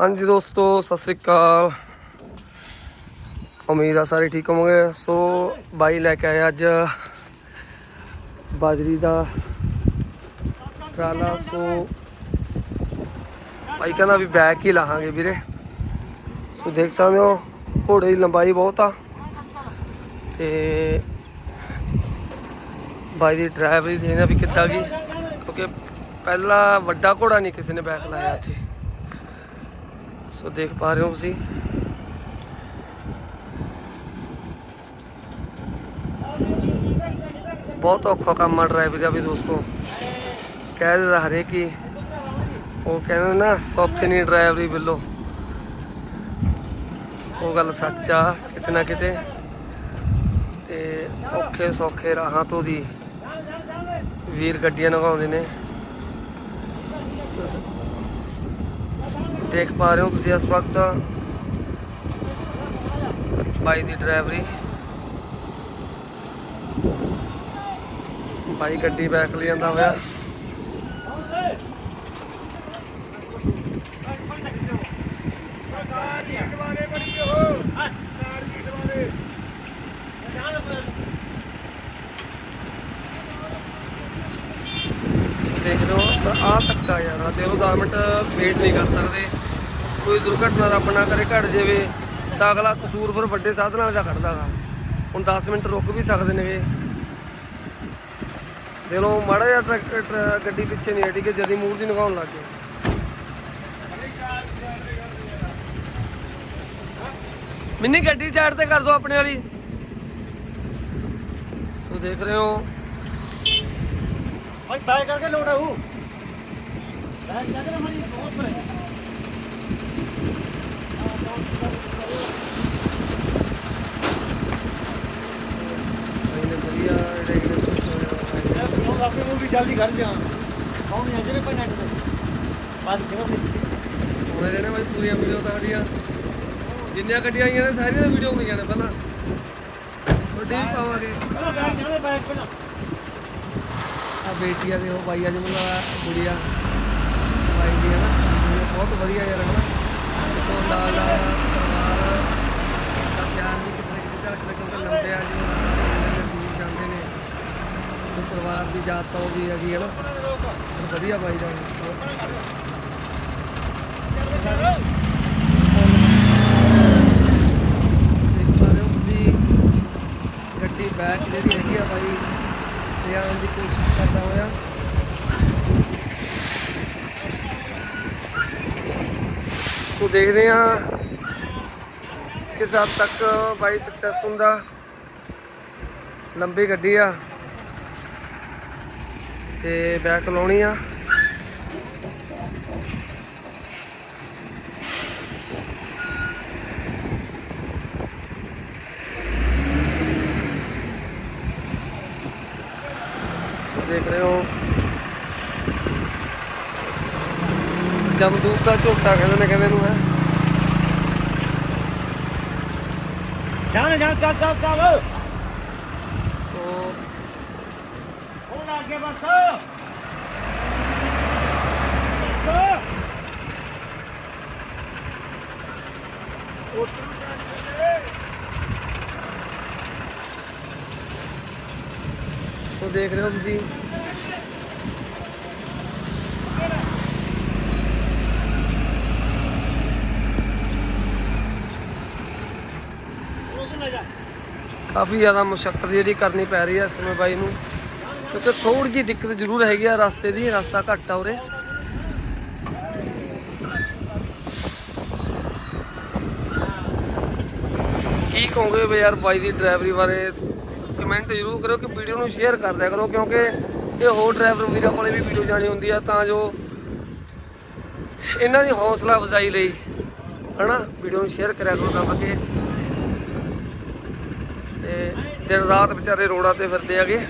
ਹਾਂਜੀ ਦੋਸਤੋ, ਸਤਿ ਸ੍ਰੀ ਅਕਾਲ। ਉਮੀਦ ਆ ਸਾਰੇ ਠੀਕ ਹੋਵੋਗੇ। ਸੋ, ਬਾਈ ਲੈ ਕੇ ਆਇਆ ਅੱਜ ਬਾਜਰੀ ਦਾ ਟਰਾਲਾ। ਸੋ, ਬਾਈ ਕਹਿੰਦਾ ਵੀ ਬੈਕ ਹੀ ਲਾਹਾਂਗੇ ਵੀਰੇ। ਸੋ, ਦੇਖ ਸਕਦੇ ਹੋ, ਘੋੜੇ ਦੀ ਲੰਬਾਈ ਬਹੁਤ ਆ। ਤੇ ਬਾਈ ਦੀ ਡਰਾਈਵਰੀ ਦੇਖਣਾ ਵੀ ਕਿੱਦਾਂ ਗਈ ਕਿਉਂਕਿ ਪਹਿਲਾ ਵੱਡਾ ਘੋੜਾ ਨਹੀਂ ਕਿਸੇ ਨੇ ਬੈਕ ਲਾਇਆ ਇੱਥੇ। ਸੋ ਦੇਖ ਪਾ ਰਹੇ ਹੋ ਤੁਸੀਂ। ਬਹੁਤ ਔਖਾ ਕੰਮ ਆ ਡਰਾਈਵਰ ਦਾ ਵੀ ਦੋਸਤੋ। ਕਹਿ ਦਿੰਦਾ ਹਰੇਕ ਹੀ। ਉਹ ਕਹਿੰਦੇ ਨਾ, ਸੌਖੇ ਨਹੀਂ ਡਰਾਈਵਰੀ ਬਿੱਲੋ। ਉਹ ਗੱਲ ਸੱਚ ਆ, ਕਿਤੇ ਨਾ ਕਿਤੇ। ਤੇ ਔਖੇ ਸੌਖੇ ਰਾਹਾਂ ਤੋਂ ਦੀ ਵੀਰ ਗੱਡੀਆਂ ਲਗਾਉਂਦੇ ਨੇ। ਦੇਖ ਪਾ ਰਹੇ ਹੋ ਤੁਸੀਂ ਇਸ ਵਕਤ ਬਾਈ ਦੀ ਡਰਾਈਵਰੀ। ਬਾਈ ਗੱਡੀ ਬੈਕ ਲੈ ਜਾਂਦਾ ਹੋਇਆ। ਦੇਖ ਰਹੇ ਹੋ ਤਾਂ ਆਹ ਧੱਕਾ ਯਾਰ ਆ ਤੇ ਉਹ 10 ਮਿੰਟ ਵੇਟ ਨਹੀਂ ਕਰ ਸਕਦੇ। ਕੋਈ ਦੁਰਘਟਨਾ ਰੱਬ ਨਾ ਕਰੇ, ਘਟ ਜਾਵੇ, ਤਾਂ ਅਗਲਾ ਕਸੂਰ ਫਿਰ ਵੱਡੇ ਸਾਧਨਾਂ ਦਾ ਕੱਢਦਾ ਗਾ। ਹੁਣ 10 ਮਿੰਟ ਰੁਕ ਵੀ ਸਕਦੇ ਨੇਗੇ। ਦੇ ਲੋ ਮਾੜਾ ਜਿਹਾ ਟਰੈਕਟਰ ਗੱਡੀ ਪਿੱਛੇ ਨਹੀਂ ਹਟੀ ਕਿ ਜਦੀ ਮੂਰ ਦੀ ਨਗਾਉਣ ਲੱਗ ਗਏ। ਮਿੰਨੀ ਗੱਡੀ ਸਾਈਡ ਤੇ ਕਰ ਦੋ ਆਪਣੇ ਵਾਲੀ। ਤੋ ਦੇਖ ਰਹੇ ਹੋ। ਭਾਈ ਬਾਈ ਕਰਕੇ ਲੋਟ ਆਉ ਬਾਈ ਕਰਕੇ ਹਮਾਰੀ ਬਹੁਤ ਪਰ। ਜਲਦੀ ਕਰ ਜਾ। ਕੌਣ ਹੈ ਜਿਹੜੇ ਪੈ ਨੈਟ ਤੇ। ਬਾਤ ਕਿਵੇਂ ਹੋਈ ਰਹਿਣਾ ਬਾਈ ਪੂਰੀਆਂ ਵੀਡੀਓ ਤਾਂ ਸਾਡੀਆਂ ਜਿੰਨੀਆਂ ਕੱਢੀਆਂ ਆਈਆਂ ਨੇ ਸਾਰੀਆਂ ਵੀਡੀਓ ਹੋਈਆਂ ਨੇ ਪਹਿਲਾਂ। ਵੱਡੀ ਪਾਵਾਂਗੇ। ਆ ਬੇਟੀਆਂ ਦੇ ਉਹ ਬਾਈ ਅੱਜ ਮੈਨੂੰ ਗੁੜੀਆ। ਬਾਈ ਦੀ ਹੈ ਨਾ ਬਹੁਤ ਵਧੀਆ ਯਾਰ ਹੈ ਨਾ ਤੋਂ ਲਾਲ ਦਾ ਪਿਆਰ ਵੀ ਕਿਤੇ ਕਿਤੇ ਤੱਕ ਲੱਗਦਾ ਲੰਬਿਆ ਜੀ ਤੇ ਪਰਿਵਾਰ ਦੀ ਯਾਦ ਤਾਂ ਉਹ ਵੀ ਹੈਗੀ ਹੈ ਨਾ। ਵਧੀਆ ਬਾਈ ਦਾ ਤੁਸੀਂ, ਗੱਡੀ ਬੈਕ ਜਿਹੜੀ ਹੈਗੀ ਆ ਬਾਈ ਤੇ ਆਉਣ ਦੀ ਕੋਸ਼ਿਸ਼ ਕਰਦਾ ਹੋਇਆ। ਸੋ ਦੇਖਦੇ ਆ ਕਿਸ ਹੱਦ ਤੱਕ ਬਾਈ ਸਕਸੈਸ ਹੁੰਦਾ। ਲੰਬੀ ਗੱਡੀ ਆ। ਤੇ ਬੈਕ ਲਾਉਣੀ ਆ। ਦੇਖ ਰਹੇ ਹੋ। ਜਮਦੂਤ ਦਾ ਝੋਟਾ ਕਹਿੰਦੇ ਨੇ, ਕਹਿੰਦੇ ਨੂੰ ਹੈ। ਜਾਣ ਜਾਣ, ਚੱਲ ਚੱਲ ਚੱਲ। ਉਹ ਦੇਖ ਰਹੇ ਹੋ ਤੁਸੀਂ। ਕਾਫੀ ਜ਼ਿਆਦਾ ਮੁਸ਼ਕਲ ਜਿਹੜੀ ਕਰਨੀ ਪੈ ਰਹੀ ਹੈ ਇਸ ਸਮੇਂ ਬਾਈ ਨੂੰ। ਕਿਉਂਕਿ ਥੋੜੀ ਜਿਹੀ ਦਿੱਕਤ ਜ਼ਰੂਰ ਹੈਗੀ ਆ ਰਸਤੇ ਦੀ, ਰਸਤਾ ਘੱਟ ਆ ਉਰੇ। ਕੀ ਕਹੋਗੇ ਵੀ ਯਾਰ ਬਾਈ ਦੀ ਡਰਾਈਵਰੀ ਬਾਰੇ ਕਮੈਂਟ ਜ਼ਰੂਰ ਕਰਿਓ ਕਿ ਵੀਡੀਓ ਨੂੰ ਸ਼ੇਅਰ ਕਰ ਦਿਆ ਕਰੋ, ਕਿਉਂਕਿ ਇਹ ਹੋਰ ਡਰਾਈਵਰ ਵੀਰਾਂ ਕੋਲੇ ਵੀ ਵੀਡੀਓ ਜਾਣੀ ਹੁੰਦੀ ਆ, ਤਾਂ ਜੋ ਇਹਨਾਂ ਦੀ ਹੌਸਲਾ ਅਫਜ਼ਾਈ ਲਈ, ਹਨਾ? ਵੀਡੀਓ ਨੂੰ ਸ਼ੇਅਰ ਕਰਿਆ ਕਰੋ ਤਾਂ ਕਿ ਤੇ ਦਿਨ ਰਾਤ ਵਿਚਾਰੇ ਰੋਡਾਂ ਤੇ ਫਿਰਦੇ ਆਗੇ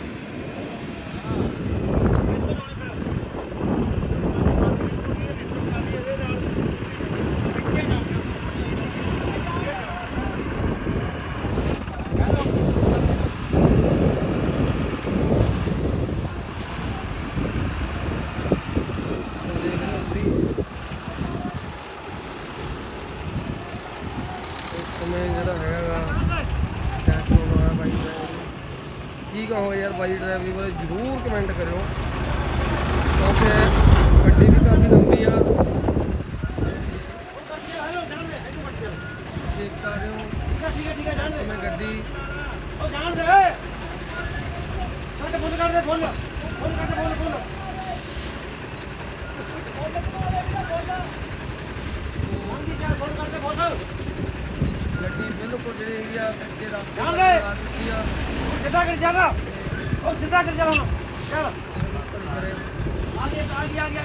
ਬਾਈ ਡਰਾਈਵਰੀ ਬਾਰੇ ਜਰੂਰ ਕਮੈਂਟ ਕਰਿਓ। ਕਿਉਂਕਿ ਗੱਡੀ ਵੀ ਕਾਫੀ ਲੰਬੀ ਆ। ਦੇਖ ਸਕਦੇ ਹੋ ਠੀਕ ਹੈ। ਠੀਕ ਹੈ ਇਸ ਸਮੇਂ ਗੱਡੀ। ਉਹ ਜਾਣ ਦੇ ਕੱਟ ਫੋਨ ਕਰ ਦੇ ਫੋਨ ਫੋਨ ਕੱਟ ਫੋਨ ਫੋਨ ਹਾਂਜੀ ਜਾ ਫੋਨ ਕਰ ਦੇ ਫੋਨ ਗੱਡੀ ਬਿਲਕੁਲ ਜਿਹੜੀ ਹੈਗੀ ਆ ਕੱਚੇ ਰਸਤੇ ਜਾਣ ਤੇ ਦੇ। ਆ ਚੁੱਕੀ ਆ। ਸਿੱਧਾ ਕਰ ਜਾਣਾ? ਉਹ ਸਿੱਧਾ ਕਰ ਜਾਣਾ ਚੱਲ। ਆ ਗਈ ਆ ਗਈ ਆ ਗਈ ਆ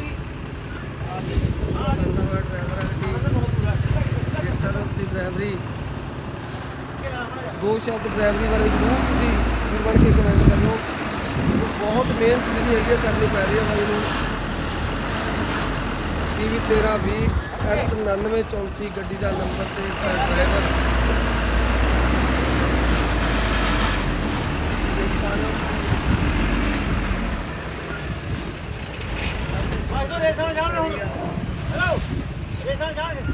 ਗਈ। ਡਰਾਈਵਰੀ ਦੋ ਸ਼ਬਦ ਡਰਾਈਵਰੀ ਬਾਰੇ ਜ਼ਰੂਰ ਤੁਸੀਂ ਵੀਰ ਬਣ ਕੇ ਕਮੈਂਟ ਕਰਿਓ ਬਹੁਤ ਮਿਹਨਤ ਜਿਹੜੀ ਹੈਗੀ ਹੈ ਕਰਨੀ ਪੈ ਰਹੀ ਹੈ ਬਾਈ ਨੂੰ। ਟੀਵੀ 13 20 ਐਸ 99 34 ਗੱਡੀ ਦਾ ਨੰਬਰ ਤੇ ਡਰਾਈਵਰ ਭਾਈ ਤੋਂ ਰੇਸਾਂ ਜਾਣ ਰਹੇ ਹੁਣ ਹੈਲੋ ਰੇਸਾਂ ਜਾਣ ਸਿੱਧਾ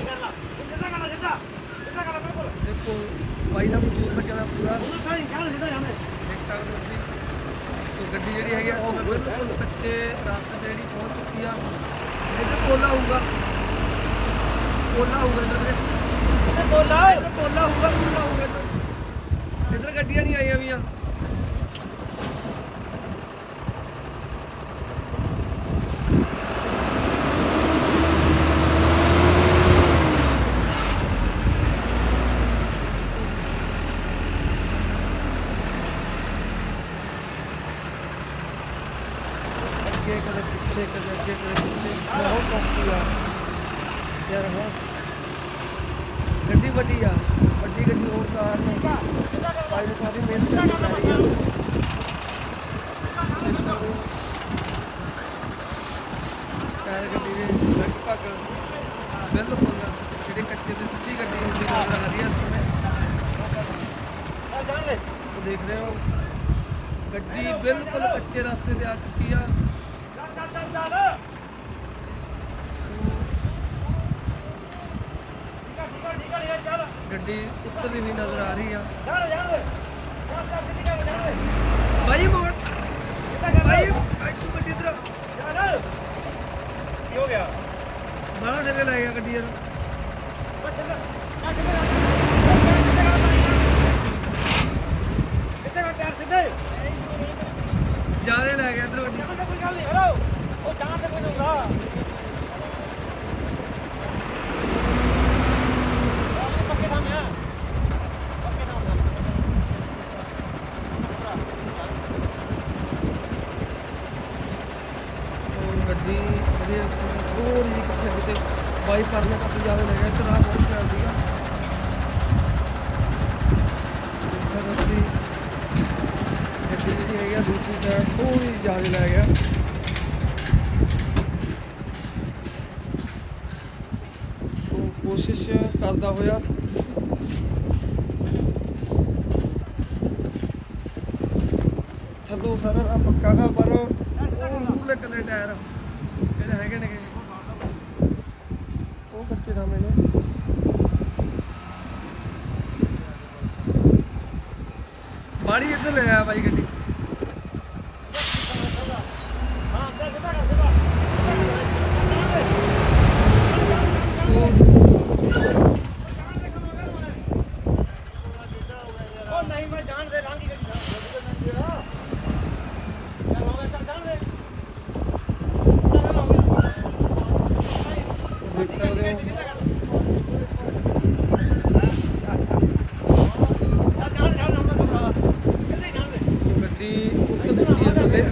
ਕਰ ਲਾ ਸਿੱਧਾ ਕਰ ਲਾ ਸਿੱਧਾ ਸਿੱਧਾ ਕਰ ਲਾ ਬਿਲਕੁਲ ਦੇਖੋ ਬਾਈ ਦਾ ਮਜ਼ਦੂਰ ਲੱਗਿਆ ਹੋਇਆ ਪੂਰਾ ਉਹਨੂੰ ਸਾਈ ਜਾਣ ਸਿੱਧਾ ਜਾਣੇ ਦੇਖ ਸਕਦੇ ਹੋ ਤੁਸੀਂ ਸੋ ਗੱਡੀ ਜਿਹੜੀ ਹੈਗੀ ਆ ਇਸ ਸਮੇਂ ਬਿਲਕੁਲ ਕੱਚੇ ਰਸਤੇ ਤੇ ਜਿਹੜੀ ਪਹੁੰਚ ਚੁੱਕੀ ਆ ਇੱਧਰ ਕੋਲਾ ਹੋਊਗਾ ਕੋਲਾ ਹੋਊਗਾ ਇੱਧਰ ਵੀਰੇ ਤੇ ਬੋਲਾ ਇੱਧਰ ਕੋਲਾ ਹੋਊਗਾ ਕੋਲਾ ਹੋਊਗਾ ਇੱਧਰ ਇੱਧਰ ਗੱਡੀਆਂ ਨਹੀਂ ਆਈਆਂ ਵੀਆਂ ਅੱਗੇ ਕਦੇ ਪਿੱਛੇ ਕਦੇ ਅੱਗੇ ਕਦੇ ਪਿੱਛੇ ਬਹੁਤ ਔਖੀ ਆ ਯਾਰ ਹਾਂ ਗੱਡੀ ਵੱਡੀ ਆ, ਵੱਡੀ ਗੱਡੀ ਹੋਣ ਕਾਰਨ ਭਾਈ ਨੂੰ ਕਾਫੀ ਮਿਹਨਤ ਕਰਨੀ ਪੈ ਰਹੀ ਗੱਡੀ ਦੇ ਲਗਭਗ ਬਿਲਕੁਲ ਜਿਹੜੇ ਕੱਚੇ ਤੇ ਸਿੱਧੀ ਗੱਡੀ ਹੁੰਦੀ ਨਜ਼ਰ ਆ ਰਹੀ ਹੈ ਸਮੇਂ। ਦੇਖ ਰਹੇ ਹੋ, ਗੱਡੀ ਬਿਲਕੁਲ ਕੱਚੇ ਰਸਤੇ ਤੇ ਆ ਚੁੱਕੀ ਆ ਠੀਕ ਆ ਠੀਕ ਆ ਠੀਕ ਆ ਚੱਲ ਗੱਡੀ ਉੱਤਰਦੀ ਵੀ ਨਜ਼ਰ ਆ ਰਹੀ ਆ। ਦੇ ਦੇ ਭਾਈ ਮੋੜ। ਭਾਈ ਅੱਟੂ ਗੱਡੀ ਇਧਰ ਕੀ ਹੋ ਗਿਆ? ਬਾਹਲਾ ਸਿਰੇ ਲੈ ਗਿਆ ਗੱਡੀ ਯਾਰ ਜਿਆਦੇ ਲੈ ਗਿਆ ਇਧਰ ਗੱਡੀ। ਦੇ ਕੋਈ ਗੱਲ ਨਹੀਂ ਹੈਲੋ ਉਹ ਜਾਣ ਦੇ ਕੋਈ ਹੁੰਦਾ ਪੱਕੇ ਨਾਮ ਹੈ ਪੱਕੇ ਨਾਮ ਹੈ ਉਹ ਗੱਡੀ ਵਧੀਆ ਸੀ ਕਿੱਥੇ ਕਿਤੇ ਬਾਈ ਪਰਲੇ ਪਾਸੇ ਜ਼ਿਆਦਾ ਲੈ ਗਿਆ ਇੱਧਰ ਬਹੁਤ ਪਿਆ ਸੀਗਾ ਦੇਖ ਸਕਦੇ ਗੱਡੀ ਜਿਹੜੀ ਹੈਗੀ ਆ ਸਾਈਡ ਥੋੜੀ ਜ਼ਿਆਦਾ ਲੈ ਗਿਆ ਸੋ ਕੋਸ਼ਿਸ਼ ਕਰਦਾ ਹੋਇਆ ਥੱਲੋਂ ਸਾਰਾ ਪੱਕਾ ਗਾ, ਪਰ ਉਹ ਮੂਹਰਲੇ ਕੱਲੇ ਟਾਇਰ ਹੈਗੇ ਨੇ ਉਹ ਕੱਚੇ ਰਾਮੇ ਨੇ ਬਾੜੀ ਇੱਧਰ ਲੈ ਆ ਬਾਈ ਗੱਡੀ ਹਾਂ ਚੱਲ ਸਿੱਧਾ ਕਰ ਸਿੱਧਾ ਉਹ ਨਹੀਂ ਮੈਂ ਜਾਣ ਦੇ ਲਾਂਗੀ ਗੱਡੀ ਚੱਲ ਹੋਵੇ ਚੱਲ ਜਾਣ ਦੇ ਦੇਖ ਸਕਦੇ ਹੋ ਚੱਲ ਜਾਣ ਜਾਣ ਹੁੰਦਾ ਭਰਾ ਕਿੱਥੇ ਜਾਣ ਦੇ ਸੋ ਗੱਡੀ ਉੱਤਰ ਚੁੱਕੀ ਆ ਥੱਲੇ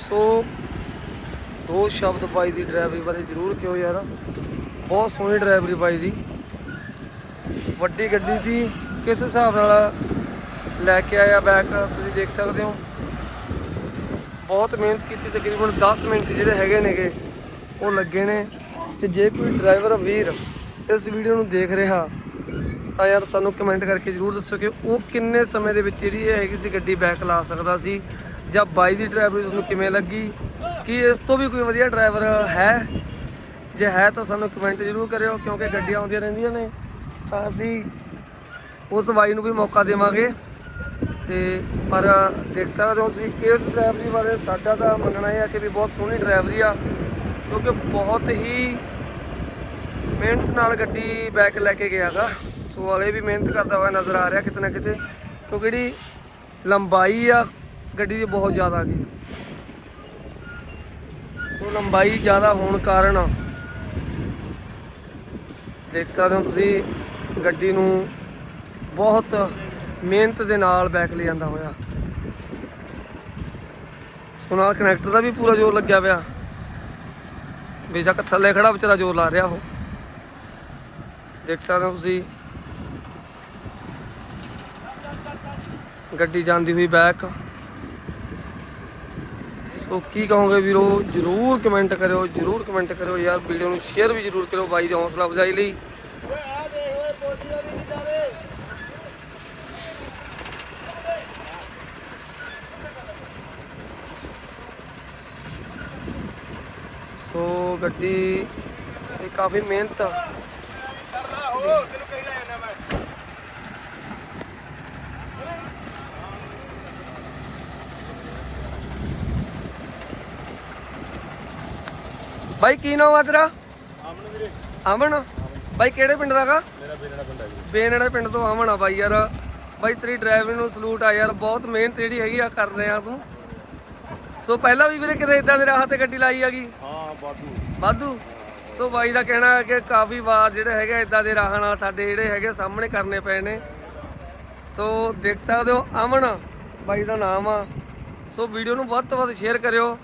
ਸੋ ਦੋ ਸ਼ਬਦ ਬਾਈ ਦੀ ਡਰਾਈਵਰੀ ਬਾਰੇ ਜ਼ਰੂਰ ਕਿਉਂ ਯਾਰ। ਬਹੁਤ ਸੋਹਣੀ ਡਰਾਈਵਰੀ ਬਾਈ ਦੀ। ਵੱਡੀ ਗੱਡੀ ਸੀ, ਕਿਸ ਹਿਸਾਬ ਨਾਲ ਲੈ ਕੇ ਆਇਆ ਬੈਕ ਤੁਸੀਂ ਦੇਖ ਸਕਦੇ ਹੋ। ਬਹੁਤ ਮਿਹਨਤ ਕੀਤੀ, ਤਕਰੀਬਨ 10 ਮਿੰਟ ਜਿਹੜੇ ਹੈਗੇ ਨੇਗੇ, ਉਹ ਲੱਗੇ ਨੇ। ਤੇ ਜੇ ਕੋਈ ਡਰਾਈਵਰ ਵੀਰ ਇਸ ਵੀਡੀਓ ਨੂੰ ਦੇਖ ਰਿਹਾ, ਤਾਂ ਯਾਰ ਸਾਨੂੰ ਕਮੈਂਟ ਕਰਕੇ ਜਰੂਰ ਦੱਸੋ ਕਿ ਉਹ ਕਿੰਨੇ ਸਮੇਂ ਦੇ ਵਿੱਚ ਜਿਹੜੀ ਇਹ ਹੈਗੀ ਸੀ ਗੱਡੀ ਬੈਕ ਲਾ ਸਕਦਾ ਸੀ, ਜਾਂ ਬਾਈ ਦੀ ਡਰਾਈਵਰੀ ਤੁਹਾਨੂੰ ਕਿਵੇਂ ਲੱਗੀ। ਕੀ ਇਸ ਤੋਂ ਵੀ ਕੋਈ ਵਧੀਆ ਡਰਾਈਵਰ ਹੈ, ਜੇ ਹੈ ਤਾਂ ਸਾਨੂੰ ਕਮੈਂਟ ਜ਼ਰੂਰ ਕਰਿਓ, ਕਿਉਂਕਿ ਗੱਡੀਆਂ ਆਉਂਦੀਆਂ ਰਹਿੰਦੀਆਂ ਨੇ, ਤਾਂ ਅਸੀਂ ਉਸ ਬਾਈ ਨੂੰ ਵੀ ਮੌਕਾ ਦੇਵਾਂਗੇ। ਤੇ ਪਰ ਦੇਖ ਸਕਦੇ ਹੋ ਤੁਸੀਂ, ਇਸ ਡਰਾਈਵਰੀ ਬਾਰੇ ਸਾਡਾ ਤਾਂ ਮੰਨਣਾ ਇਹ ਹੈ ਕਿ ਵੀ ਬਹੁਤ ਸੋਹਣੀ ਡਰਾਈਵਰੀ ਆ, ਕਿਉਂਕਿ ਬਹੁਤ ਹੀ ਮਿਹਨਤ ਨਾਲ ਗੱਡੀ ਬੈਕ ਲੈ ਕੇ ਗਿਆਗਾ। ਸੋ ਵਾਲੇ ਵੀ ਮਿਹਨਤ ਕਰਦਾ ਹੋਇਆ ਨਜ਼ਰ ਆ ਰਿਹਾ ਕਿਤੇ ਨਾ ਕਿਤੇ, ਕਿਉਂਕਿ ਜਿਹੜੀ ਲੰਬਾਈ ਆ, ਗੱਡੀ ਦੀ ਬਹੁਤ ਜ਼ਿਆਦਾ ਗਈ ਲੰਬਾਈ ਜ਼ਿਆਦਾ ਹੋਣ ਕਾਰਨ ਦੇਖ ਸਕਦੇ ਹੋ ਤੁਸੀਂ, ਗੱਡੀ ਨੂੰ ਬਹੁਤ ਮਿਹਨਤ ਦੇ ਨਾਲ ਬੈਕ ਲੈ ਜਾਂਦਾ ਹੋਇਆ। ਸੋ ਨਾਲ ਕਨੈਕਟਰ ਦਾ ਵੀ ਪੂਰਾ ਜ਼ੋਰ ਲੱਗਿਆ ਪਿਆ। ਬੇਸ਼ੱਕ ਥੱਲੇ ਖੜਾ ਵਿਚਾਰਾ ਜ਼ੋਰ ਲਾ ਰਿਹਾ ਉਹ। ਦੇਖ ਸਕਦੇ ਹੋ ਤੁਸੀਂ। ਗੱਡੀ ਜਾਂਦੀ ਹੋਈ ਬੈਕ ਸੋ ਕੀ ਕਹੋਗੇ ਵੀਰੋ, ਜਰੂਰ ਕਮੈਂਟ ਕਰਿਓ, ਜਰੂਰ ਕਮੈਂਟ ਕਰਿਓ ਯਾਰ ਵੀਡੀਓ ਨੂੰ ਸ਼ੇਅਰ ਵੀ ਜਰੂਰ ਕਰਿਓ ਬਾਈ ਦੀ ਹੌਸਲਾ ਅਫਜ਼ਾਈ ਲਈ। ਸੋ ਗੱਡੀ ਦੀ ਕਾਫੀ ਮਿਹਨਤ ਆ। ਬਾਈ ਕੀ ਨਾਮ ਆ ਤੇਰਾ? ਆਮਨ ਵੀਰੇ। ਅਮਨ? ਬਾਈ ਕਿਹੜੇ ਪਿੰਡ ਦਾਗਾ ਮੇਰਾ ਬੇਨੜਾ ਪਿੰਡ ਹੈ ਬੇਨੜਾ ਪਿੰਡ ਤੋਂ ਅਮਨ ਆ ਬਾਈ ਯਾਰ। ਬਾਈ ਤੇਰੀ ਡਰਾਈਵਿੰਗ ਨੂੰ ਸਲੂਟ ਆ ਯਾਰ। ਬਹੁਤ ਮਿਹਨਤ ਜਿਹੜੀ ਹੈਗੀ ਆ ਕਰ ਰਿਹਾ ਤੂੰ। ਸੋ ਪਹਿਲਾਂ ਵੀ ਵੀਰੇ ਕਿਤੇ ਇਦਾਂ ਦੇ ਰਾਹ ਤੇ ਗੱਡੀ ਲਾਈ ਹੈਗੀ? ਹਾਂ ਬਾਦੂ ਵਾਧੂ? ਸੋ ਬਾਈ ਦਾ ਕਹਿਣਾ ਹੈ ਕਿ ਕਾਫੀ ਵਾਰ ਜਿਹੜੇ ਹੈਗੇ ਇਦਾਂ ਦੇ ਰਾਹਾਂ ਨਾਲ ਸਾਡੇ ਜਿਹੜੇ ਹੈਗੇ ਸਾਹਮਣੇ ਕਰਨੇ ਪਏ ਨੇ। ਸੋ ਦੇਖ ਸਕਦੇ ਹੋ ਅਮਨ ਬਾਈ ਦਾ ਨਾਮ ਆ। ਸੋ ਵੀਡੀਓ ਨੂੰ ਵੱਧ ਤੋਂ ਵੱਧ ਸ਼ੇਅਰ ਕਰਿਓ।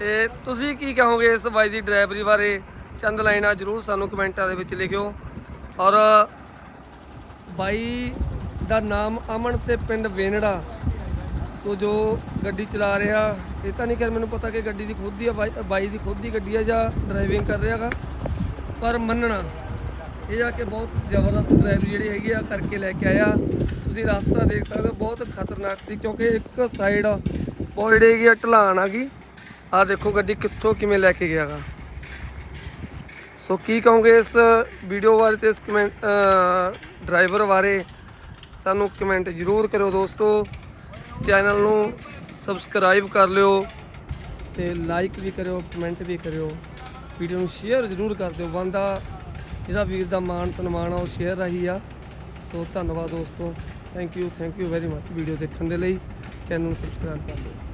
ਤੇ ਤੁਸੀਂ ਕੀ ਕਹੋਗੇ ਇਸ ਬਾਈ ਦੀ ਡਰਾਈਵਰੀ ਬਾਰੇ? ਚੰਦ ਲਾਈਨਾਂ ਜਰੂਰ ਸਾਨੂੰ ਕਮੈਂਟਾਂ ਦੇ ਵਿੱਚ ਲਿਖਿਓ। ਔਰ ਬਾਈ ਦਾ ਨਾਮ ਅਮਨ ਤੇ ਪਿੰਡ ਵੇਨੜਾ। ਸੋ ਜੋ ਗੱਡੀ ਚਲਾ ਰਿਹਾ, ਇਹ ਤਾਂ ਨਹੀਂ ਕਿ ਮੈਨੂੰ ਪਤਾ ਕਿ ਗੱਡੀ ਦੀ ਖੁਦ ਦੀ ਆ, ਬਾਈ- ਬਾਈ ਦੀ ਖੁਦ ਦੀ ਗੱਡੀ ਆ ਜਾਂ ਡਰਾਈਵਿੰਗ ਕਰ ਰਿਹਾਗਾ ਪਰ ਮੰਨਣਾ, ਇਹ ਆ ਕਿ ਬਹੁਤ ਜ਼ਬਰਦਸਤ ਡਰਾਈਵਰੀ ਜਿਹੜੀ ਹੈਗੀ ਆ, ਕਰਕੇ ਲੈ ਕੇ ਆਇਆ। ਤੁਸੀਂ ਰਸਤਾ ਦੇਖ ਸਕਦੇ ਹੋ, ਬਹੁਤ ਖਤਰਨਾਕ ਸੀ, ਕਿਉਂਕਿ ਇੱਕ ਸਾਈਡ ਬਹੁਤ ਜਿਹੜੀ ਹੈਗੀ ਆ ਢਲਾਣ ਆ ਗਈ। ਆ ਦੇਖੋ ਗੱਡੀ ਕਿੱਥੋਂ ਕਿਵੇਂ ਲੈ ਕੇ ਗਿਆਗਾ। ਸੋ ਕੀ ਕਹੋਗੇ ਇਸ ਵੀਡੀਓ ਬਾਰੇ ਤੇ ਇਸ ਕਮੈਂਟ ਡਰਾਈਵਰ ਬਾਰੇ, ਸਾਨੂੰ ਕਮੈਂਟ ਜ਼ਰੂਰ ਕਰਿਓ ਦੋਸਤੋ। ਚੈਨਲ ਨੂੰ ਸਬਸਕ੍ਰਾਈਬ ਕਰ ਲਿਓ ਤੇ ਲਾਈਕ ਵੀ ਕਰਿਓ ਕਮੈਂਟ ਵੀ ਕਰਿਓ। ਵੀਡੀਓ ਨੂੰ ਸ਼ੇਅਰ ਜ਼ਰੂਰ ਕਰ ਦਿਓ। ਬੰਦਾ, ਜਿਹੜਾ ਵੀਰ ਦਾ ਮਾਣ ਸਨਮਾਨ ਆ, ਉਹ ਸ਼ੇਅਰ ਰਹੀ ਆ। ਸੋ ਧੰਨਵਾਦ ਦੋਸਤੋ। Thank you thank you very much video ਦੇਖਣ ਦੇ ਲਈ ਚੈਨਲ ਨੂੰ ਸਬਸਕ੍ਰਾਈਬ ਕਰ ਲਿਓ।